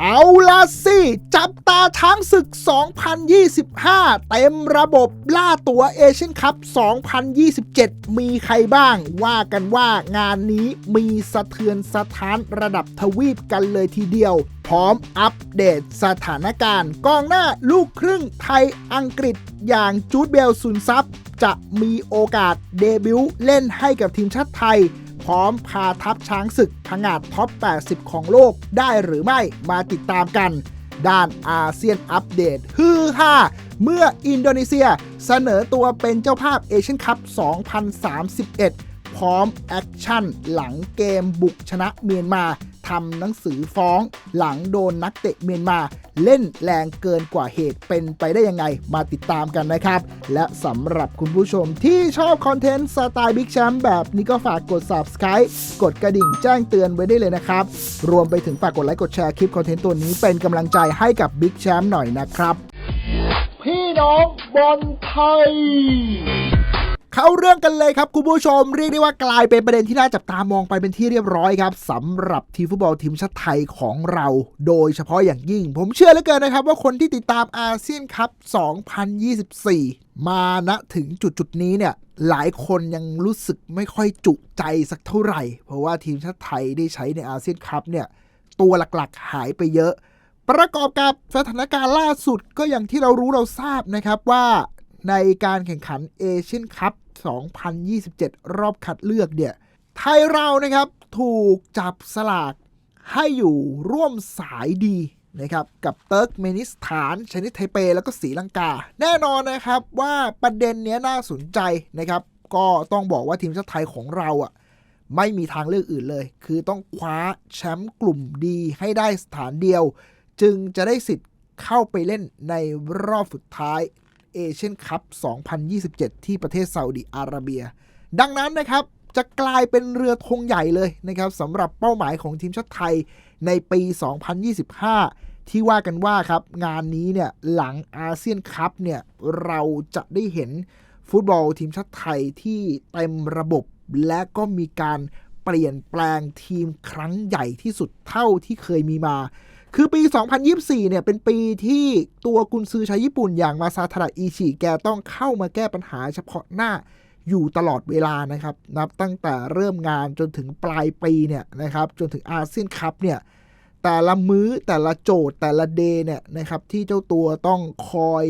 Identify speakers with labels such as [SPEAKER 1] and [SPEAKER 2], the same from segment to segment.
[SPEAKER 1] เอาละสิ จับตาช้างศึก 2025 เต็มระบบล่าตัวเอเชียนคัพ 2027 มีใครบ้าง ว่ากันว่างานนี้มีสะเทือนสถานระดับทวีปกันเลยทีเดียว พร้อมอัปเดตสถานการณ์กองหน้าลูกครึ่งไทยอังกฤษอย่างจูดเบลซุนซับจะมีโอกาสเดบิวต์เล่นให้กับทีมชาติไทย พร้อมพาทัพช้างศึกผงาดท็อป 80 ของโลกได้หรือไม่มาติดตามกัน ด้านอาเซียนอัปเดตฮือฮาเมื่ออินโดนีเซียเสนอตัวเป็นเจ้าภาพเอเชียนคัพ 2031 พร้อมแอคชั่นหลังเกมบุกชนะเมียนมา ทำหนังสือฟ้องหลังโดนนักเตะเมียนมา เล่นแรงเกินกว่าเหตุเป็นไปได้ยังไงมาติดตามกันนะครับ และสำหรับคุณผู้ชมที่ชอบคอนเทนต์สไตล์บิ๊กแชมป์แบบนี้ก็ฝากกด subscribe กดกระดิ่งแจ้งเตือนไว้ได้เลยนะครับ รวมไปถึงฝากกดไลค์กดแชร์คลิปคอนเทนต์ตัวนี้เป็นกำลังใจให้กับบิ๊กแชมป์หน่อยนะครับ พี่น้องบอลไทย เข้าเรื่องกันเลยครับคุณผู้ชมเรียกได้ว่ากลายเป็นประเด็นที่น่าจับตามองไปเป็นที่เรียบร้อยครับสำหรับทีมฟุตบอลทีมชาติไทยของเรา โดยเฉพาะอย่างยิ่ง ผมเชื่อเหลือเกินนะครับ ว่าคนที่ติดตามอาเซียนคัพ 2024 มาณถึงจุดจุดนี้เนี่ยหลายคนยังรู้สึกไม่ค่อยจุใจสักเท่าไหร่ เพราะว่าทีมชาติไทยได้ใช้ในอาเซียนคัพเนี่ยตัวหลักๆหายไปเยอะ ประกอบกับสถานการณ์ล่าสุดก็อย่างที่เรารู้เราทราบนะครับว่าในการแข่งขันเอเชียนคัพ 2027 รอบคัดเลือกเนี่ย ไทยเรานะครับถูกจับสลากให้อยู่ร่วมสายดีนะครับกับเติร์กเมนิสถานชนิดไทเป แล้วก็ศรีลังกา แน่นอนนะครับว่าประเด็นนี้น่าสนใจนะครับ ก็ต้องบอกว่าทีมชาติไทยของเราอะไม่มีทางเลือกอื่นเลย คือต้องคว้าแชมป์กลุ่มดีให้ได้สถานเดียว จึงจะได้สิทธิ์เข้าไปเล่นในรอบสุดท้าย เอเชียนคัพ 2027 ที่ประเทศซาอุดิอาระเบีย ดังนั้นนะครับจะกลายเป็นเรือธงใหญ่เลยนะครับสำหรับเป้าหมายของทีมชาติไทยในปี 2025 ที่ว่ากันว่าครับ งานนี้เนี่ยหลังอาเซียนคัพเนี่ยเราจะได้เห็นฟุตบอลทีมชาติไทยที่เต็มระบบและก็มีการเปลี่ยนแปลงทีมครั้งใหญ่ที่สุดเท่าที่เคยมีมา คือปี 2024 เนี่ย เป็นปีที่ตัวกุนซือชาวญี่ปุ่นอย่างมาซาทาระอิชิแกต้องเข้ามาแก้ปัญหาเฉพาะหน้าอยู่ตลอดเวลานะครับ นับตั้งแต่เริ่มงานจนถึงปลายปีเนี่ยนะครับ จนถึงอาเซียนคัพเนี่ย แต่ละมื้อแต่ละโจทย์แต่ละเดย์เนี่ยนะครับ ที่เจ้าตัวต้องคอย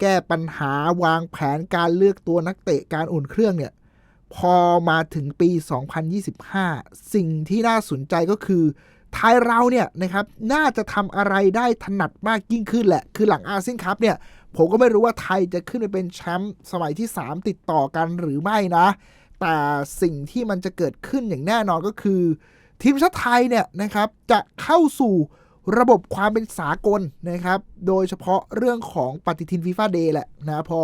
[SPEAKER 1] แก้ปัญหาวางแผนการเลือกตัวนักเตะการอุ่นเครื่องเนี่ย พอมาถึงปี 2025 สิ่งที่น่าสนใจก็คือ ไทยเราเนี่ยนะครับน่าจะทำอะไรได้ถนัดมากยิ่งขึ้นแหละ คือหลังอาเซียนคัพเนี่ยผมก็ไม่รู้ว่าไทยจะขึ้นไปเป็นแชมป์สมัยที่ 3 ติดต่อกันหรือไม่นะ แต่สิ่งที่มันจะเกิดขึ้นอย่างแน่นอนก็คือ ทีมชาติไทยเนี่ยนะครับจะเข้าสู่ระบบความเป็นสากลนะครับ โดยเฉพาะเรื่องของปฏิทินฟีฟ่าเดย์แหละนะพอ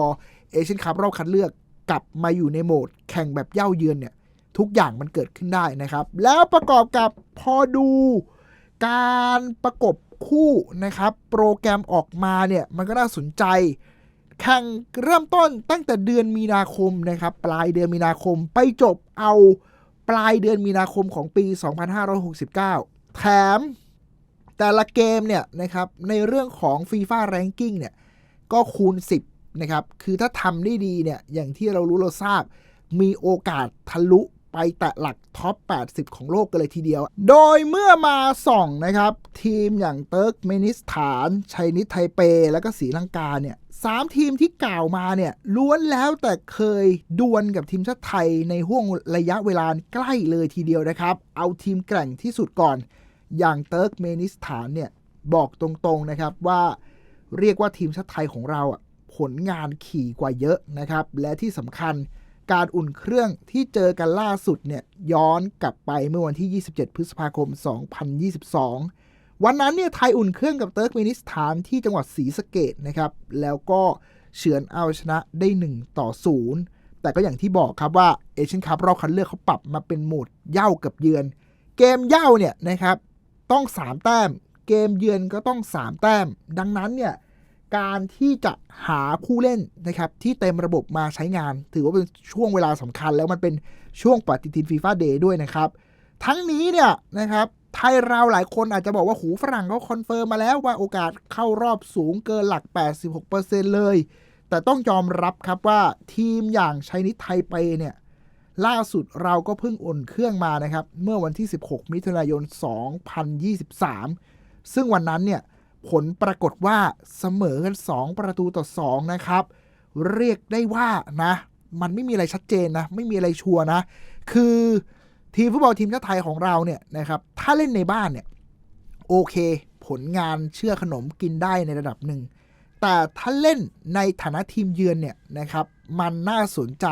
[SPEAKER 1] เอเชียนคัพรอบคัดเลือกกลับมาอยู่ในโหมดแข่งแบบเย่าเยือนเนี่ย ทุกอย่างมันเกิดขึ้นได้นะครับ แล้วประกอบกับพอดูการประกบคู่นะครับ โปรแกรมออกมาเนี่ยมันก็น่าสนใจ แข่งเริ่มต้นตั้งแต่เดือนมีนาคมนะครับ ปลายเดือนมีนาคมไปจบเอาปลายเดือนมีนาคมของปี 2569 แถมแต่ละเกมเนี่ยนะครับในเรื่องของ FIFA Ranking เนี่ยก็คูณ 10นะครับ คือถ้าทำได้ดีเนี่ย อย่างที่เรารู้เราทราบ มีโอกาสทะลุ ไปแตะหลักท็อป 80 ของโลกกันเลยทีเดียว โดยเมื่อมาส่องนะครับ ทีมอย่างเติร์กเมนิสถานชัยนิดไทเป แล้วก็ศรีลังกาเนี่ยสามทีมที่กล่าวมาเนี่ยล้วนแล้วแต่เคยดวลกับทีมชาติไทยในห่วงระยะเวลาใกล้เลยทีเดียวนะครับ เอาทีมแกร่งที่สุดก่อน อย่างเติร์กเมนิสถานเนี่ยบอกตรงๆนะครับว่าเรียกว่าทีมชาติไทยของเราอะผลงานขี่กว่าเยอะนะครับ และที่สำคัญ การอุ่นเครื่องที่เจอกันล่าสุดเนี่ยย้อนกลับไปเมื่อวันที่ 27 พฤษภาคม 2022 วันนั้นเนี่ยไทยอุ่นเครื่องกับเติร์กเมนิสถานที่จังหวัดศรีสะเกดนะครับ แล้วก็เฉือนเอาชนะได้ 1 ต่อ 0 แต่ก็อย่างที่บอกครับว่าเอเชียนคัพรอบคัดเลือกเขาปรับมาเป็นโหมดเย่ากับเยือน เกมเย่าเนี่ยนะครับต้อง 3 แต้ม เกมเยือนก็ต้อง 3 แต้ม ดังนั้นเนี่ย การที่จะหาคู่เล่นนะครับที่เต็มระบบมาใช้งาน ถือว่าเป็นช่วงเวลาสำคัญ แล้วมันเป็นช่วงปฏิทินฟีฟ่าเดย์ด้วยนะครับ ทั้งนี้เนี่ยนะครับไทยเราหลายคนอาจจะบอกว่าหูฝรั่งเขาคอนเฟิร์มมาแล้วว่าโอกาสเข้ารอบสูงเกินหลัก 86%เลย แต่ต้องยอมรับครับว่าทีมอย่างชัยนิดไทยไปเนี่ยล่าสุดเราก็เพิ่งอุ่นเครื่องมานะครับ เมื่อวันที่ 16 มิถุนายน 2023 ซึ่งวันนั้นเนี่ย ผลปรากฏว่าเสมอกัน 2 ประตูต่อ 2 นะครับ เรียกได้ว่านะ มันไม่มีอะไรชัดเจนนะ ไม่มีอะไรชัวร์นะ คือทีมฟุตบอลทีมชาติไทยของเราเนี่ยนะครับ ถ้าเล่นในบ้านเนี่ย โอเค ผลงานเชื่อขนมกินได้ในระดับหนึ่ง แต่ถ้าเล่นในฐานะทีมเยือนเนี่ยนะครับ มันน่าสนใจ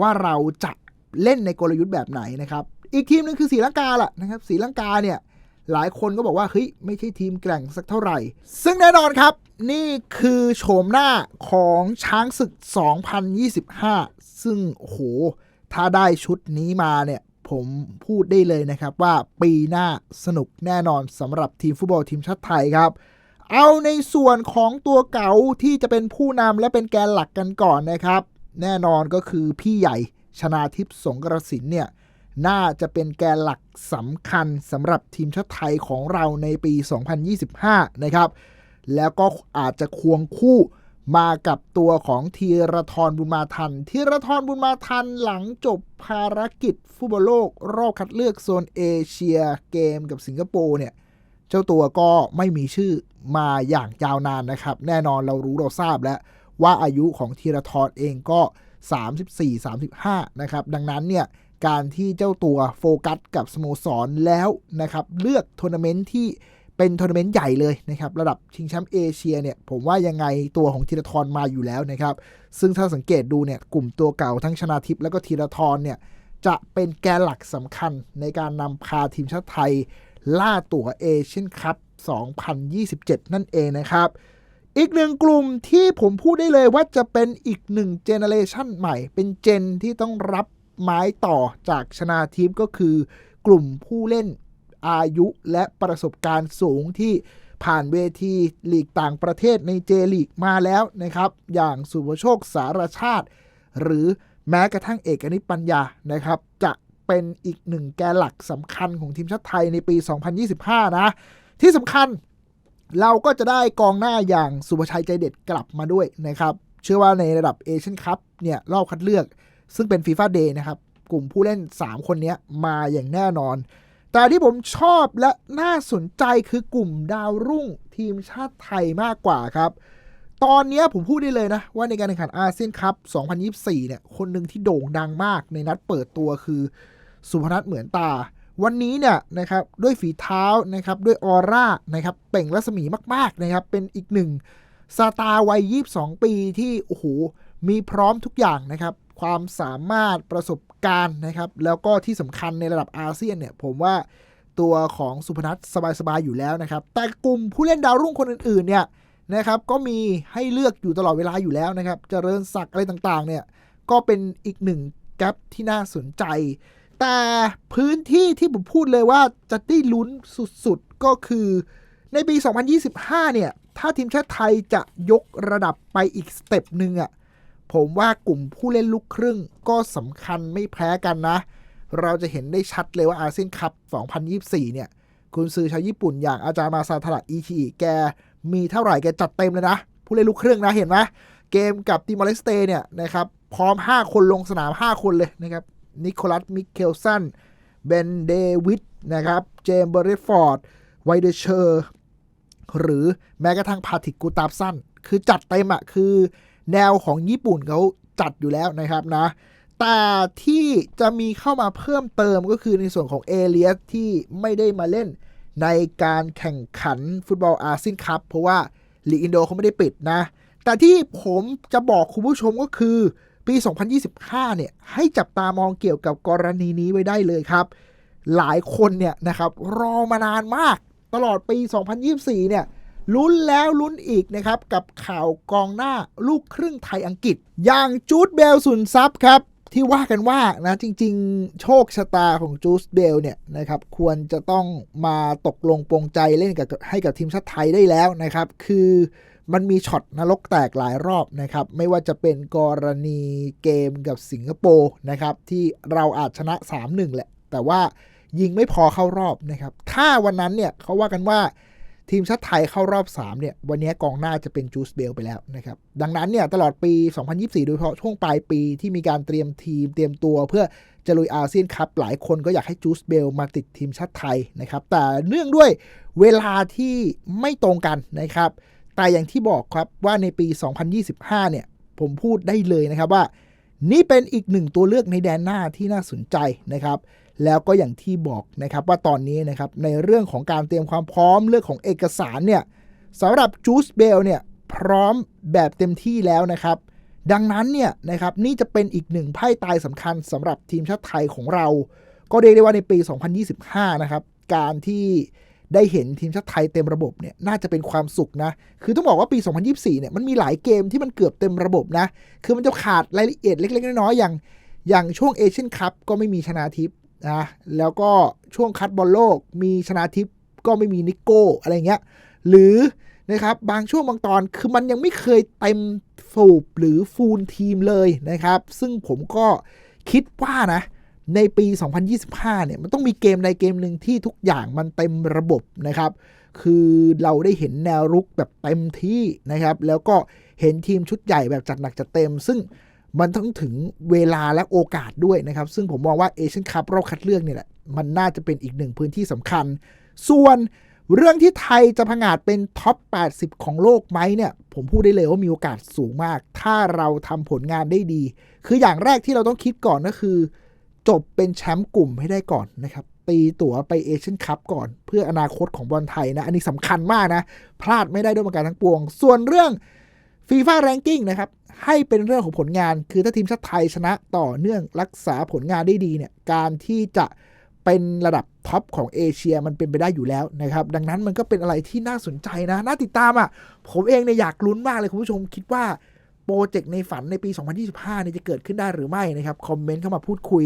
[SPEAKER 1] ว่าเราจะเล่นในกลยุทธ์แบบไหนนะครับ อีกทีมหนึงคือศรีลังกาล่ะนะครับศรีลังกาเนี่ย หลายคนก็บอกว่าเฮ้ยไม่ใช่ทีมแกร่งสักเท่าไหร่ ซึ่งแน่นอนครับ นี่คือโฉมหน้าของช้างศึก 2025 ซึ่งโห ถ้าได้ชุดนี้มาเนี่ยผมพูดได้เลยนะครับว่าปีหน้าสนุกแน่นอนสำหรับทีมฟุตบอลทีมชาติไทยครับ เอาในส่วนของตัวเก่าที่จะเป็นผู้นำและเป็นแกนหลักกันก่อนนะครับ แน่นอนก็คือพี่ใหญ่ชนาทิพย์สงกระสินเนี่ย น่าจะเป็นแกนหลักสำคัญสำหรับทีมชาติไทยของเราในปี 2025 นะครับ แล้วก็อาจจะควงคู่มากับตัวของธีรทรบุญมาทันธีรทรบุญมาทันหลังจบภารกิจฟุตบอลโลก รอบคัดเลือกโซนเอเชียเกมกับสิงคโปร์เนี่ย เจ้าตัวก็ไม่มีชื่อมาอย่างยาวนานนะครับ แน่นอนเรารู้เราทราบแล้วว่าอายุของธีรทรเองก็ 34-35 นะครับ ดังนั้นเนี่ย การที่เจ้าตัวโฟกัสกับสโมสรแล้วนะครับ เลือกทัวร์นาเมนต์ที่เป็นทัวร์นาเมนต์ใหญ่เลยนะครับ ระดับชิงแชมป์เอเชียเนี่ย ผมว่ายังไงตัวของธีรทรมาอยู่แล้วนะครับ ซึ่งถ้าสังเกตดูเนี่ย กลุ่มตัวเก่าทั้งชนาทิพย์แล้วก็ธีรทรเนี่ย จะเป็นแกนหลักสำคัญในการนำพาทีมชาติไทย ล่าตั๋วเอเชียนคัพ2027 นั่นเองนะครับอีกหนึ่งกลุ่มที่ผมพูดได้เลยว่าจะเป็นอีกหนึ่งเจเนเรชันใหม่ เป็นเจนที่ต้องรับ ไม้ต่อจากชนาทิพย์ก็คือกลุ่มผู้เล่นอายุและประสบการณ์สูงที่ผ่านเวทีลีกต่างประเทศในเจลีกมาแล้วนะครับ อย่างสุภโชคสารชาติ หรือแม้กระทั่งเอกนิตปัญญานะครับ จะเป็นอีกหนึ่งแกนหลักสำคัญของทีมชาติไทยในปี 2025 นะ ที่สำคัญเราก็จะได้กองหน้าอย่างสุภชัยใจเด็ดกลับมาด้วยนะครับ เชื่อว่าในระดับเอเชียนคัพเนี่ยรอบคัดเลือก ซึ่งเป็นฟีฟ่าเดย์นะครับ กลุ่มผู้เล่น 3 คนนี้มาอย่างแน่นอน แต่ที่ผมชอบและน่าสนใจคือกลุ่มดาวรุ่งทีมชาติไทยมากกว่าครับ ตอนนี้ผมพูดได้เลยนะ ว่าในการแข่งขันอาเซียนคัพ 2024 เนี่ย คนหนึ่งที่โด่งดังมากในนัดเปิดตัวคือ สุพนัทเหมือนตา วันนี้เนี่ยนะครับด้วยฝีเท้านะครับด้วยออร่านะครับเป่งรัศมีมากๆนะครับเป็นอีกหนึ่งสตาร์วัย 22 ปีที่โอ้โห มีพร้อมทุกอย่างนะครับ ความสามารถประสบการณ์นะครับ แล้วก็ที่สำคัญในระดับอาเซียนเนี่ย ผมว่าตัวของสุพนัทสบายๆอยู่แล้วนะครับ แต่กลุ่มผู้เล่นดาวรุ่งคนอื่นๆเนี่ยนะครับ ก็มีให้เลือกอยู่ตลอดเวลาอยู่แล้วนะครับจเจริญศักดิ์อะไรต่างๆ เนี่ย ก็เป็นอีกหนึ่งแกลบที่น่าสนใจ แต่พื้นที่ที่ผมพูดเลยว่าจะได้ลุ้นสุดๆ ก็คือในปี 2025 เนี่ย ถ้าทีมชาติไทยจะยกระดับไปอีกสเต็ปหนึ่งอะ่ะ ผมว่ากลุ่มผู้เล่นลูกครึ่งก็สำคัญไม่แพ้กันนะ เราจะเห็นได้ชัดเลยว่าอาเซียนคัพ 2024 เนี่ย คุณซื้อชาวญี่ปุ่นอย่างอาจารย์มาซาทาระอิชิแกมีเท่าไหร่แกจัดเต็มเลยนะ ผู้เล่นลูกครึ่งนะเห็นไหมเกมกับติมอร์เลสเตเนี่ยนะครับพร้อม 5 คนลงสนาม 5 คนเลยนะครับนิโคลัสมิเคลสันเบนเดวิดนะครับเจมส์เบอร์ริฟอร์ดไวเดเชอร์ หรือแม้กระทั่งพาติกูตาบสันคือจัดเต็มอะคือ แนวของญี่ปุ่นเขาจัดอยู่แล้วนะครับนะ แต่ที่จะมีเข้ามาเพิ่มเติมก็คือในส่วนของเอเลียสที่ไม่ได้มาเล่นในการแข่งขันฟุตบอลอาเซียนคัพเพราะว่าลีกอินโดเขาไม่ได้ปิดนะ แต่ที่ผมจะบอกคุณผู้ชมก็คือปี 2025 เนี่ย ให้จับตามองเกี่ยวกับกรณีนี้ไว้ได้เลยครับ หลายคนเนี่ยนะครับรอมานานมากตลอดปี 2024 เนี่ย ลุ้นแล้วลุ้นอีกนะครับ กับข่าวกองหน้าลูกครึ่งไทยอังกฤษ อย่างจูดเบลสุนซับครับ ที่ว่ากันว่านะจริง ๆ โชคชะตาของจูสเบลเนี่ยนะครับควรจะต้องมาตกลงปรงใจเล่นกับให้กับทีมชาติไทยได้แล้วนะครับ คือมันมีช็อตนรกแตกหลายรอบนะครับ ไม่ว่าจะเป็นกรณีเกมกับสิงคโปร์นะครับ ที่เราอาจชนะ 3-1 แหละ แต่ว่ายิงไม่พอเข้ารอบนะครับ ถ้าวันนั้นเนี่ยเขาว่ากันว่า ทีมชาติไทยเข้ารอบ 3 เนี่ย วันนี้กองหน้าจะเป็นจูสเบลไปแล้วนะครับ ดังนั้นเนี่ย ตลอดปี 2024 โดยเฉพาะช่วงปลายปีที่มีการเตรียมทีมเตรียมตัวเพื่อจะลุยอาเซียนคัพหลายคนก็อยากให้จูสเบลมาติดทีมชาติไทยนะครับ แต่เนื่องด้วยเวลาที่ไม่ตรงกันนะครับ แต่อย่างที่บอกครับว่าในปี 2025 เนี่ย ผมพูดได้เลยนะครับว่า นี่เป็นอีกหนึ่งตัวเลือกในแดนหน้าที่น่าสนใจนะครับ แล้วก็อย่างที่บอกนะครับว่าตอนนี้นะครับในเรื่องของการเตรียมความพร้อมเรื่องของเอกสารเนี่ยสำหรับจูสเบลเนี่ยพร้อมแบบเต็มที่แล้วนะครับ ดังนั้นเนี่ยนะครับนี่จะเป็นอีกหนึ่งไพ่ตายสำคัญสำหรับทีมชาติไทยของเรา ก็เรียกได้ว่าในปี 2025 นะครับ การที่ได้เห็นทีมชาติไทยเต็มระบบเนี่ยน่าจะเป็นความสุขนะ คือต้องบอกว่าปี 2024 เนี่ยมันมีหลายเกมที่มันเกือบเต็มระบบนะ คือมันจะขาดรายละเอียดเล็ก ๆ น้อยๆอย่างอย่างช่วงเอเชียนคัพก็ไม่มีชนาทิพย์ นะแล้วก็ช่วงคัดบอลโลกมีชนาทิพย์ก็ไม่มีนิโก้อะไรเงี้ยหรือนะครับบางช่วงบางตอนคือมันยังไม่เคยเต็มสูบหรือฟูลทีมเลยนะครับ ซึ่งผมก็คิดว่านะในปี 2025 เนี่ย มันต้องมีเกมใดเกมหนึ่งที่ทุกอย่างมันเต็มระบบนะครับ คือเราได้เห็นแนวรุกแบบเต็มที่นะครับ แล้วก็เห็นทีมชุดใหญ่แบบจัดหนักจัดเต็ม ซึ่ง มันต้องถึงเวลาและโอกาสด้วยนะครับ ซึ่งผมมองว่าเอเชียนคัพรอบคัดเลือกเนี่ยแหละ มันน่าจะเป็นอีกหนึ่งพื้นที่สำคัญ ส่วนเรื่องที่ไทยจะผงาดเป็นท็อป 80 ของโลกไหมเนี่ย ผมพูดได้เลยว่ามีโอกาสสูงมาก ถ้าเราทำผลงานได้ดี คืออย่างแรกที่เราต้องคิดก่อนก็คือ จบเป็นแชมป์กลุ่มให้ได้ก่อนนะครับตีตั๋วไปเอเชียนคัพก่อน เพื่ออนาคตของบอลไทยนะ อันนี้สำคัญมากนะ พลาดไม่ได้ด้วยประการทั้งปวง ส่วนเรื่องฟีฟ่าแรงกิ้งนะครับ ให้เป็นเรื่องของผลงาน คือถ้าทีมชาติไทยชนะต่อเนื่องรักษาผลงานได้ดีเนี่ย การที่จะเป็นระดับท็อปของเอเชียมันเป็นไปได้อยู่แล้วนะครับ ดังนั้นมันก็เป็นอะไรที่น่าสนใจนะ น่าติดตามอะ่ะ ผมเองเนี่ยอยากลุ้นมากเลยคุณผู้ชมคิดว่าโปรเจกต์ในฝันในปี 2025เนี่ยจะเกิดขึ้นได้หรือไม่นะครับ คอมเมนต์เข้ามาพูดคุย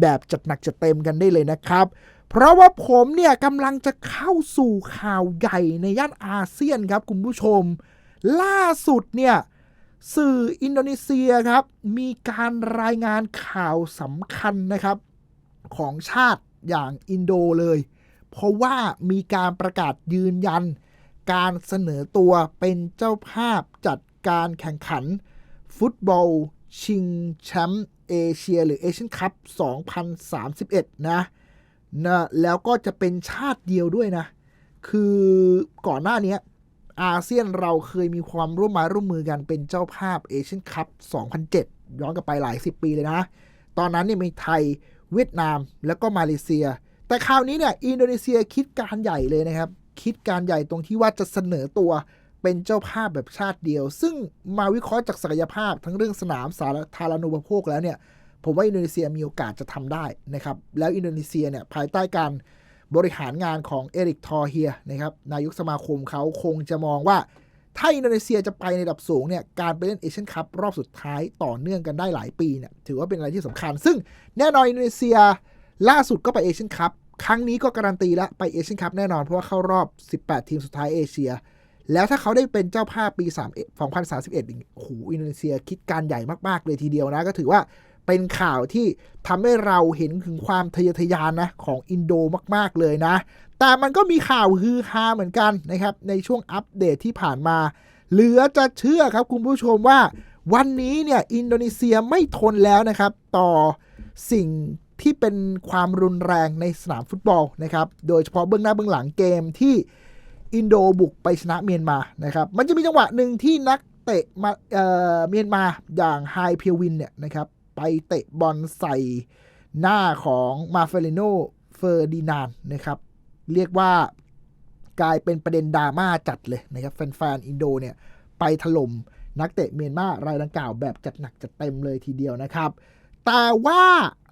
[SPEAKER 1] แบบจัดหนักจัดเต็มกันได้เลยนะครับ เพราะว่าผมเนี่ยกำลังจะเข้าสู่ข่าวใหญ่ในย่านอาเซียนครับคุณผู้ชม ล่าสุดเนี่ย สื่ออินโดนีเซียครับ มีการรายงานข่าวสำคัญนะครับ ของชาติอย่างอินโดเลย เพราะว่ามีการประกาศยืนยัน การเสนอตัวเป็นเจ้าภาพจัดการแข่งขัน ฟุตบอล ชิงแชมป์เอเชียหรือเอเชียนคัพ 2031 นะนะ แล้วก็จะเป็นชาติเดียวด้วยนะ คือก่อนหน้านี้ อาเซียนเราเคยมีความร่วมม้ร่วมมือกันเป็นเจ้าภาพเอเชียนคัพ 2007 ย้อนกลับไปหลายสิบปีเลยนะ ตอนนั้นเนี่ยมีไทย เวียดนาม แล้วก็มาเลเซีย แต่คราวนี้เนี่ยอินโดนีเซียคิดการใหญ่เลยนะครับ คิดการใหญ่ตรงที่ว่าจะเสนอตัวเป็นเจ้าภาพแบบชาติเดียว ซึ่งมาวิเคราะห์จากศักยภาพทั้งเรื่องสนามสาธารณูปโภคแล้วเนี่ยผมว่าอินโดนีเซียมีโอกาสจะทำได้นะครับ แล้วอินโดนีเซียเนี่ยภายใต้การ บริหารงานของเอริกทอร์เฮียนะครับนายกสมาคมเขาคงจะมองว่า ถ้าอินโดนีเซียจะไปในระดับสูงเนี่ยการไปเล่นเอเชียนคัพรอบสุดท้ายต่อเนื่องกันได้หลายปีเนี่ยถือว่าเป็นอะไรที่สำคัญ ซึ่งแน่นอนอินโดนีเซีย ล่าสุดก็ไปเอเชียนคัพครั้งนี้ก็การันตีแล้วไปเอเชียนคัพแน่นอนเพราะว่าเข้ารอบ 18 ทีมสุดท้ายเอเชีย แล้วถ้าเขาได้เป็นเจ้าภาพปี3 2031อีกโอ้โหอินโดนีเซียคิดการใหญ่มากๆเลยทีเดียวนะก็ถือว่า เป็นข่าวที่ทำให้เราเห็นถึงความทะเยอทะยานนะของอินโดมาก ๆ เลยนะ แต่มันก็มีข่าวฮือฮาเหมือนกันนะครับในช่วงอัปเดตที่ผ่านมา เหลือจะเชื่อครับคุณผู้ชมว่า วันนี้เนี่ยอินโดนีเซียไม่ทนแล้วนะครับ ต่อสิ่งที่เป็นความรุนแรงในสนามฟุตบอลนะครับ โดยเฉพาะเบื้องหน้าเบื้องหลังเกมที่อินโดบุกไปชนะเมียนมานะครับ มันจะมีจังหวะหนึ่งที่นักเตะมาเเมียนมาอย่างไฮเพียวินเนี่ยนะครับ ไปเตะบอลใส่หน้าของมาเฟลิโนเฟอร์ดินานนะครับ เรียกว่ากลายเป็นประเด็นดราม่าจัดเลยนะครับ แฟนๆ อินโดเนี่ยไปถล่มนักเตะเมียนมารายดังกล่าวแบบจัดหนักจัดเต็มเลยทีเดียวนะครับ แต่ว่า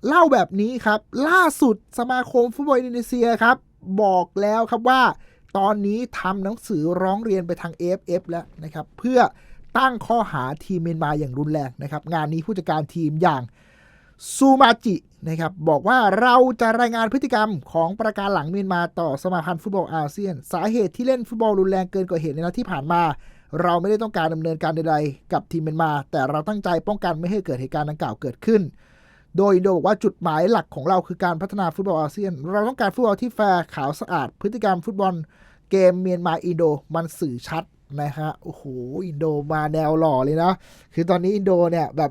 [SPEAKER 1] เล่าแบบนี้ครับ ล่าสุดสมาคมฟุตบอลอินโดนีเซียครับ บอกแล้วครับว่า ตอนนี้ทำหนังสือร้องเรียนไปทาง AFF แล้วนะครับ เพื่อ ตั้งข้อหาทีมเมียนมาอย่างรุนแรงนะครับ งานนี้ผู้จัดการทีมอย่างซูมาจินะครับบอกว่าเราจะรายงานพฤติกรรมของประการหลังเมียนมาต่อสมาพันธ์ฟุตบอลอาเซียน สาเหตุที่เล่นฟุตบอลรุนแรงเกินกว่าเหตุในนัดที่ผ่านมา เราไม่ได้ต้องการดำเนินการใดๆ กับทีมเมียนมา แต่เราตั้งใจป้องกันไม่ให้เกิดเหตุการณ์ดังกล่าวเกิดขึ้น โดยอินโดบอกว่าจุดหมายหลักของเราคือการพัฒนาฟุตบอลอาเซียน เราต้องการฟุตบอลที่แฟร์ขาวสะอาด พฤติกรรมฟุตบอลเกมเมียนมาอินโดมันสื่อชัด นะฮะโอ้โหอินโดมาแนวหล่อเลยนะ คือตอนนี้อินโดเนี่ยแบบ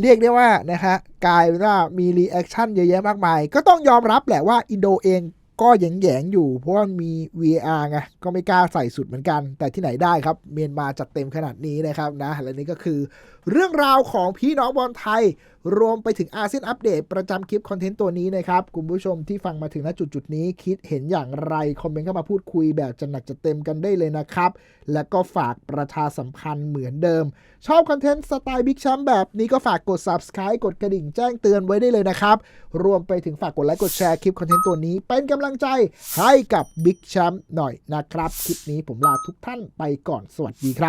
[SPEAKER 1] เรียกได้ว่านะฮะกลายเป็นว่ามีรีแอคชั่นเยอะแยะมากมาย ก็ต้องยอมรับแหละว่าอินโดเอง ก็แยงๆอยู่ เพราะว่ามี VAR ไงก็ไม่กล้าใส่สุดเหมือนกัน แต่ที่ไหนได้ครับ เมียนมาจัดเต็มขนาดนี้นะครับนะและนี่ก็คือเรื่องราวของพี่น้องบอลไทย รวมไปถึงอาเซียนอัปเดตประจำคลิปคอนเทนต์ตัวนี้นะครับ คุณผู้ชมที่ฟังมาถึงณจุดจุดนี้ คิดเห็นอย่างไร คอมเมนต์เข้ามาพูดคุยแบบจะหนักจะเต็มกันได้เลยนะครับ และก็ฝากประชาสัมพันธ์เหมือนเดิมชอบคอนเทนต์สไตล์บิ๊กแชมป์แบบนี้ก็ฝากกด subscribe กดกระดิ่งแจ้งเตือนไว้ได้เลยนะครับ รวมไปถึงฝากกดไลค์กดแชร์คลิปคอนเทนต์ตัวนี้ เป็นกำลังใจให้กับบิ๊กแชมป์หน่อยนะครับ คลิปนี้ผมลาทุกท่านไปก่อนสวัสดีครับ